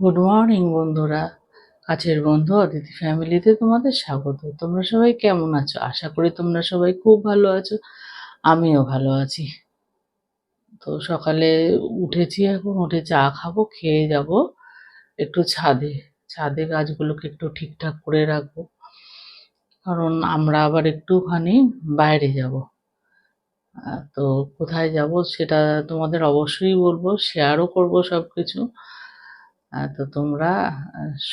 Good morning বন্ধুরা। কাছের বন্ধু অতিথি ফ্যামিলিতে তোমাদের স্বাগত। তোমরা সবাই কেমন আছো? আশা করি তোমরা সবাই খুব ভালো আছো। আমিও ভালো আছি। তো সকালে উঠেছি এখন, উঠে চা খাব, খেয়ে যাব। একটু ছাদে ছাদে গাছগুলোকে একটু ঠিকঠাক করে রাখব। কারণ আমরা আবার একটুখানি বাইরে যাব। তো কোথায় যাব সেটা তোমাদের অবশ্যই বলব শেয়ারও করব সব কিছু তো তোমরা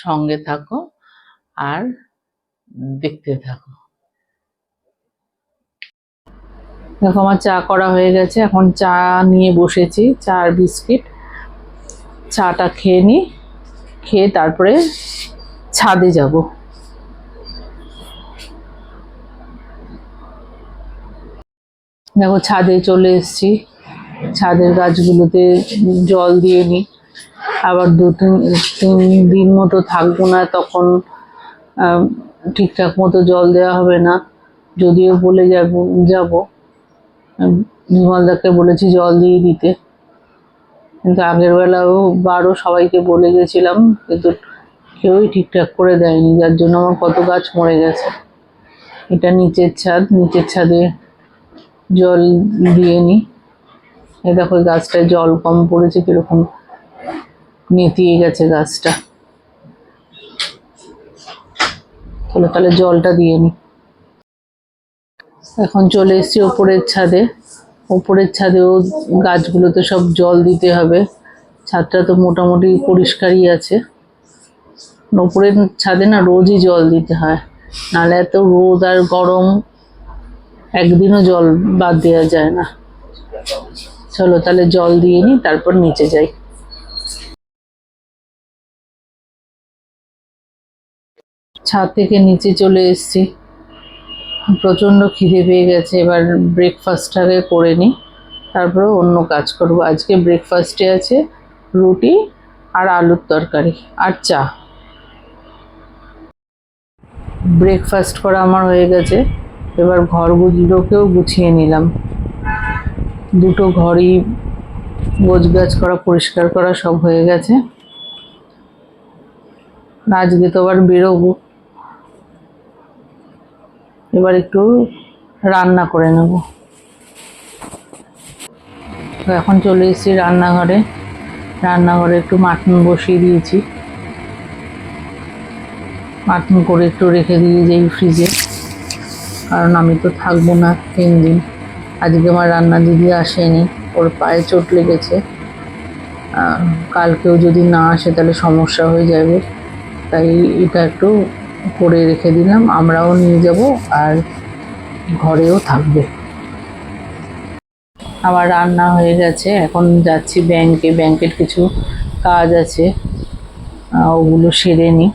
সঙ্গে থাকো আর দেখতে থাকো। দেখো, আমার চা করা হয়ে গেছে। এখন চা নিয়ে বসেছি চা আর বিস্কিট। চাটা খেয়ে নিই খেয়ে তারপরে ছাদে যাব। দেখো, ছাদে চলে এসেছি। ছাদের গাছগুলোতে জল দিয়ে নিই আবার দু তিন তিন দিন মতো থাকব না, তখন ঠিকঠাক মতো জল দেওয়া হবে না। যদিও বলে যাব যাব। বিমলদাকে বলেছি জল দিয়ে দিতে। কিন্তু আগের বেলাও বারও সবাইকে বলে গেছিলাম, কিন্তু কেউই ঠিকঠাক করে দেয়নি। যার জন্য আমার কত গাছ মরে গেছে। এটা নিচের ছাদ, নিচের ছাদে জল দিয়ে নি এ দেখো গাছটায় জল কম পড়েছে কীরকম। নেতিয়ে গেছে গাছটা। চলো তাহলে জলটা দিয়ে নি। এখন চলে এসেছি ওপরের ছাদে। ওপরের ছাদেও গাছগুলোতে সব জল দিতে হবে। ছাদটা তো মোটামুটি পরিষ্কারই আছে। ওপরের ছাদে না রোজই জল দিতে হয়। নাহলে এত রোদ আর গরম, একদিনও জল বাদ দেওয়া যায় না। চলো তাহলে জল দিয়ে নিই তারপর নিচে যাই। ছাদ থেকে নিচে চলে এসেছি। প্রচণ্ড খিদে পেয়ে গেছে, এবার ব্রেকফাস্টটাকে করে নিই। তারপরে অন্য কাজ করব। আজকে ব্রেকফাস্টে আছে রুটি আর আলুর তরকারি আর চা। ব্রেকফাস্ট করা আমার হয়ে গেছে। এবার ঘরগুলোকেও গুছিয়ে নিলাম। দুটো ঘরই গোছগাছ করা, পরিষ্কার করা সব হয়ে গেছে। আজকে তো আবার বেরোবো। এবার একটু রান্না করে নেব। তো এখন চলে এসেছি রান্নাঘরে। রান্নাঘরে একটু মাটন বসিয়ে দিয়েছি। মাটন করে একটু রেখে দিয়ে যাই ফ্রিজে। কারণ আমি তো থাকব না তিন দিন। আজকে আমার রান্না দিদি আসেনি। ওর পায়ে চোট লেগেছে। কালকেও যদি না আসে তাহলে সমস্যা হয়ে যাবে। তাই এটা একটু করে রেখে দিলাম, আমরাও নিয়ে যাব আর ঘরেও থাকবে। আমার রান্না হয়ে গেছে, এখন যাচ্ছি ব্যাংকে, ব্যাংকের কিছু কাজ আছে ওগুলো সেরে নিই।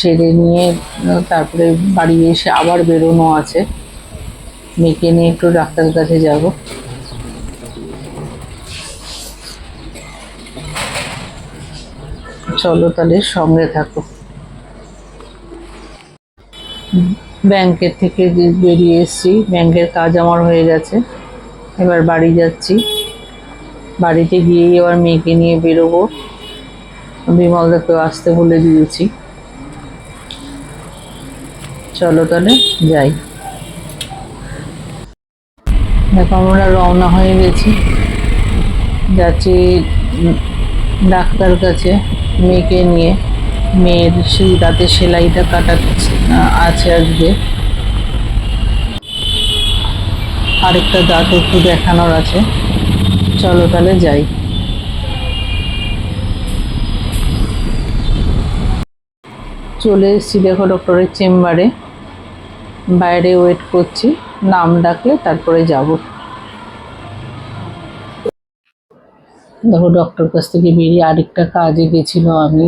সেরে নিয়ে তারপরে বাড়ি এসে আবার বেরোনো আছে। মেয়েকে নিয়ে একটু ডাক্তারের কাছে যাব। চলো তাহলে সঙ্গে থাকো। ব্যাংকের থেকে বেরিয়ে এসেছি, ব্যাংকের কাজ আমার হয়ে গেছে। এবার বাড়ি যাচ্ছি। বাড়িতে গিয়েই আবার মেয়েকে নিয়ে বেরোবো। বিমলদাকেও আসতে বলে দিয়েছি। চলো তাহলে যাই। দেখো আমরা রওনা হয়ে গেছি। যাচ্ছি ডাক্তার কাছে। মেয়েকে নিয়ে, মেয়ের সেই দাঁতে সেলাইটা কাটাচ্ছে আছে আজকে। আরেকটা দাঁত একটু দেখানোর আছে। চলো তাহলে যাই। চলে এসেছি দেখো ডক্টরের চেম্বারে বাইরে ওয়েট করছি, নাম ডাকলে তারপরে যাব। দেখো ডক্টর কাছ থেকে বেরিয়ে আরেকটা কাজে গেছিল আমি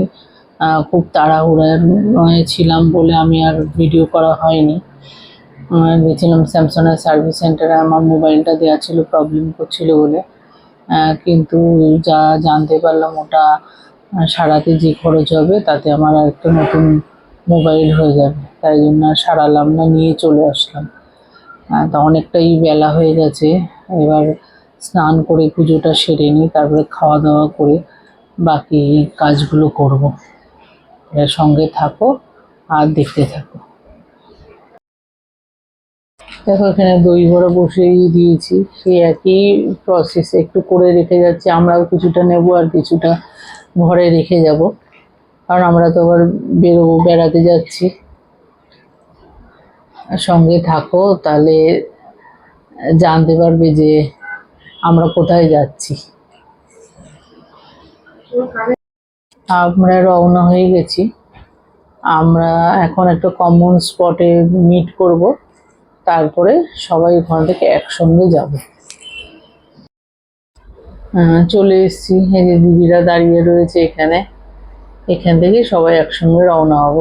খুব তাড়াহুড়ায় ছিলাম বলে আমি আর ভিডিও করা হয়নি। গেছিলাম স্যামসাংয়ের সার্ভিস সেন্টারে আমার মোবাইলটা দেওয়া ছিল প্রবলেম করছিল বলে। কিন্তু যা জানতে পারলাম ওটা সারাতে যে খরচ হবে তাতে আমার একটা নতুন মোবাইল হয়ে যাবে। তাই জন্য সারালাম না, নিয়ে চলে আসলাম। তা অনেকটাই বেলা হয়ে গেছে। এবার স্নান করে, পুজোটা সেরে নিই তারপরে খাওয়া দাওয়া করে বাকি কাজগুলো করব। এর সঙ্গে থাকো আর দেখতে থাকো। দেখো, এখানে দই বড়া বসিয়ে দিয়েছি। সেই একই প্রসেস একটু করে রেখে যাচ্ছি। আমরাও কিছুটা নেব আর কিছুটা ঘরে রেখে যাব। কারণ আমরা তো আবার বেরোবো, বেড়াতে যাচ্ছি। সঙ্গে থাকো, তাহলে জানতে পারবে যে আমরা কোথায় যাচ্ছি? আমরা রওনা হয়ে গেছি। আমরা এখন একটা কমন স্পটে মিট করব। তারপরে সবাই ওখান থেকে একসঙ্গে যাব। চলে এসেছি। এই যে দিদিরা দাঁড়িয়ে রয়েছে এখানে। এখান থেকে সবাই একসঙ্গে রওনা হব।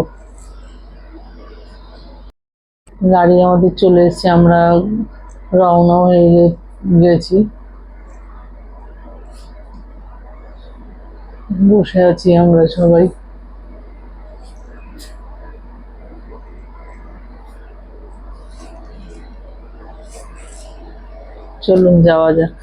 গাড়ি আমাদের চলে এসেছে। আমরা রওনা হয়ে গেছি। বসে আছি আমরা সবাই। চলুন যাওয়া যাক।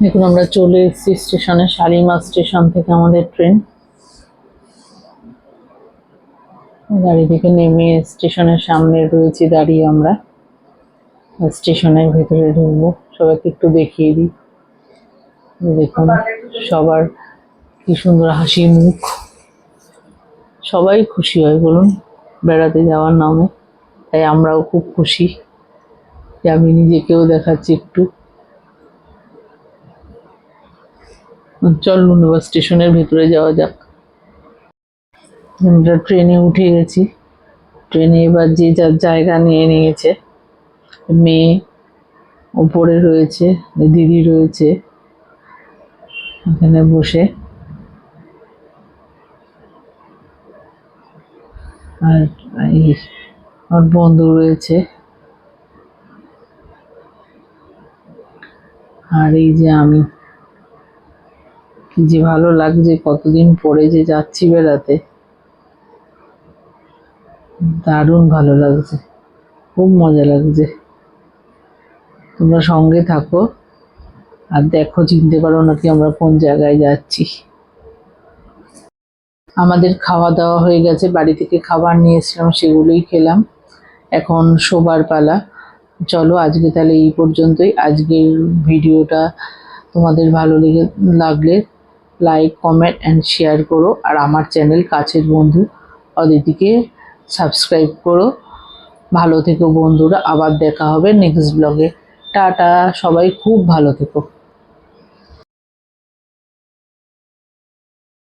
দেখুন, আমরা চলে এসেছি স্টেশনে শালিমা স্টেশন থেকে আমাদের ট্রেন। গাড়ি থেকে নেমে স্টেশনের সামনে রয়েছি, দাঁড়িয়ে আমরা। স্টেশনের ভেতরে ঢুকবো। সবাইকে একটু দেখিয়ে দিই। দেখুন, সবার কি সুন্দর হাসি মুখ। সবাই খুশি হয়, বলুন, বেড়াতে যাওয়ার নামে। তাই আমরাও খুব খুশি যে আমি নিজেকেও দেখাচ্ছি একটু। চলুন এবার স্টেশনের ভিতরে যাওয়া যাক। আমরা ট্রেনে উঠে গেছি। ট্রেনে এবার যে যার জায়গা নিয়ে নিয়েছে, মেয়ে ওপরে রয়েছে, দিদি রয়েছে, এখানে বসে। আর এই আমার বন্ধু রয়েছে। আর এই যে আমি। কি যে ভালো লাগছে, কতদিন পরে যে যাচ্ছি বেড়াতে। দারুণ ভালো লাগছে, খুব মজা লাগছে। তোমরা সঙ্গে থাকো আর দেখো, চিনতে পারো নাকি আমরা কোন জায়গায় যাচ্ছি। আমাদের খাওয়া দাওয়া হয়ে গেছে, বাড়ি থেকে খাবার নিয়ে এসেছিলাম, সেগুলোই খেলাম। এখন শোবার পালা। চলো, আজকে তাহলে এই পর্যন্তই। আজকের ভিডিওটা তোমাদের ভালো লেগে লাগলে লাইক কমেন্ট অ্যান্ড শেয়ার করো। আর আমার চ্যানেল কাছের বন্ধু অদিতিকে সাবস্ক্রাইব করো। ভালো থেকো বন্ধুরা, আবার দেখা হবে নেক্সট ব্লগে টাটা, সবাই খুব ভালো থেকো।